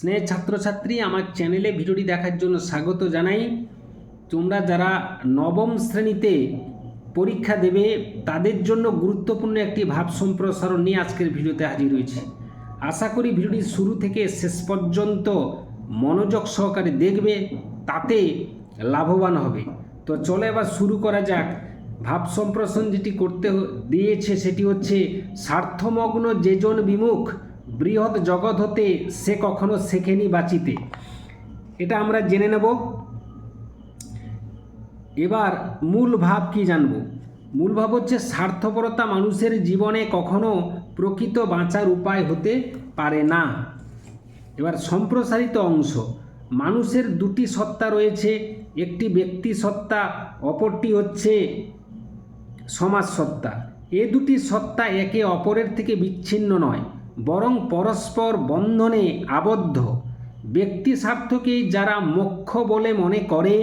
স্নেহ ছাত্রছাত্রী, আমার চ্যানেলে ভিডিওটি দেখার জন্য স্বাগত জানাই। তোমরা যারা নবম শ্রেণীতে পরীক্ষা দেবে, তাদের জন্য গুরুত্বপূর্ণ একটি ভাব সম্প্রসারণ নিয়ে আজকের ভিডিওতে হাজির হয়েছে। আশা করি ভিডিওটি শুরু থেকে শেষ পর্যন্ত মনোযোগ সহকারে দেখবে, তাতে লাভবান হবে। তো চলে এবার শুরু করা যাক। ভাব সম্প্রসারণ যেটি করতে দিয়েছে, সেটি হচ্ছে স্বার্থমগ্ন যেজন বিমুখ বৃহৎ জগৎ হতে সে কখনো শেখেনি বাঁচিতে। এটা আমরা জেনে নেব। এবার মূল ভাব কি জানব? মূল ভাব হচ্ছে স্বার্থপরতা মানুষের জীবনে কখনো প্রকৃত বাঁচার উপায় হতে পারে না। এবার সম্প্রসারিত অংশ, মানুষের দুটি সত্তা রয়েছে, একটি ব্যক্তি সত্তা, অপরটি হচ্ছে সমাজ সত্তা। এ দুটি সত্তা একে অপরের থেকে বিচ্ছিন্ন নয়। বরং পরস্পর বন্ধনে আবদ্ধ। ব্যক্তি স্বার্থকেই যারা মোক্ষ বলে মনে করে,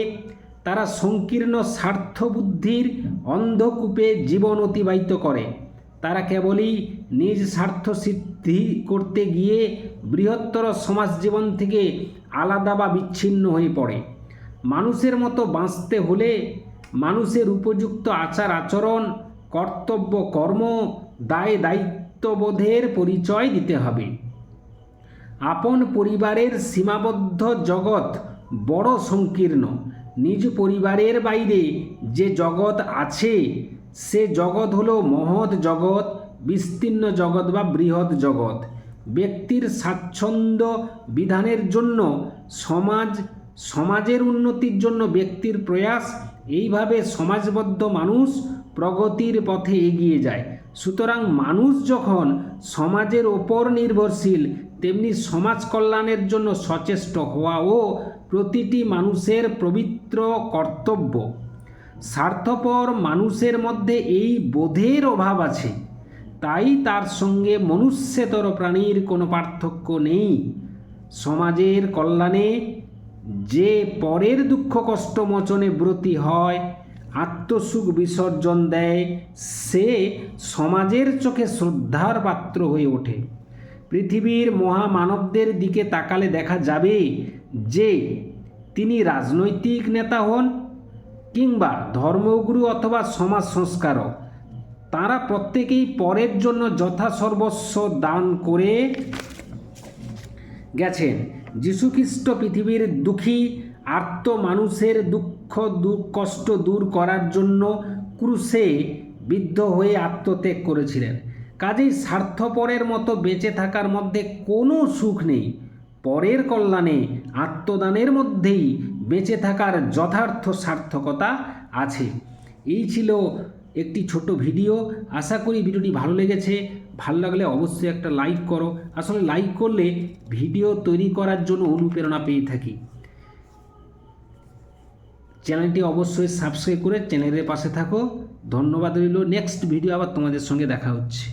তারা সংকীর্ণ স্বার্থবুদ্ধির অন্ধকূপে জীবন অতিবাহিত করে। তারা কেবলই নিজ স্বার্থ সিদ্ধি করতে গিয়ে বৃহত্তর সমাজ জীবন থেকে আলাদা বা বিচ্ছিন্ন হয়ে পড়ে। মানুষের মতো বাঁচতে হলে মানুষের উপযুক্ত আচার আচরণ কর্তব্য কর্ম দায় দায়িত্ববোধের পরিচয় দিতে হবে। আপন পরিবারের সীমাবদ্ধ জগৎ বড় সংকীর্ণ। নিজ পরিবারের বাইরে যে জগৎ আছে, সে জগৎ হলো মহৎ জগৎ, বিস্তীর্ণ জগৎ বা বৃহৎ জগৎ। ব্যক্তির স্বাচ্ছন্দ্য বিধানের জন্য, সমাজ, সমাজের উন্নতির জন্য ব্যক্তির প্রয়াস। এইভাবে সমাজবদ্ধ মানুষ প্রগতির পথে এগিয়ে যায়। সুতরাং মানুষ যখন সমাজের ওপর নির্ভরশীল, তেমনি সমাজ কল্যাণের জন্য সচেষ্ট হওয়াও প্রতিটি মানুষের পবিত্র কর্তব্য। স্বার্থপর মানুষের মধ্যে এই বোধের অভাব আছে। তাই তার সঙ্গে মনুষ্যতর প্রাণীর কোনো পার্থক্য নেই। সমাজের কল্যাণে যে পরের দুঃখ কষ্ট মোচনে ব্রতী হয় আত্মসুখ বিসর্জন দেয়, সে সমাজের চোখে শ্রদ্ধার পাত্র হয়ে ওঠে। পৃথিবীর মহামানবদের দিকে তাকালে দেখা যাবে যে তিনি রাজনৈতিক নেতা হন কিংবা ধর্মগুরু অথবা সমাজ সংস্কারক। তারা প্রত্যেকেই পরের জন্য যথাসর্বস্ব দান করে গেছেন। যীশুখ্রিস্ট পৃথিবীর দুঃখী আর্ত মানুষের দুঃখ দুঃখ কষ্ট দূর করার জন্য ক্রুশে বিদ্ধ হয়ে আত্মত্যাগ করেছিলেন। কাজেই স্বার্থপরের মতো বেঁচে থাকার মধ্যে কোনো সুখ নেই। পরের কল্যাণে আত্মদানের মধ্যেই বেঁচে থাকার যথার্থ সার্থকতা আছে। এই ছিল একটি ছোট ভিডিও। আশা করি ভিডিওটি ভালো লেগেছে। ভালো লাগলে অবশ্যই একটা লাইক করো। আসলে লাইক করলে ভিডিও তৈরি করার জন্য অনুপ্রেরণা পেয়ে থাকি। চ্যানেলটি অবশ্যই সাবস্ক্রাইব করে চ্যানেলের পাশে থাকো। ধন্যবাদ রইল। নেক্সট ভিডিও আবার তোমাদের সঙ্গে দেখা হচ্ছে।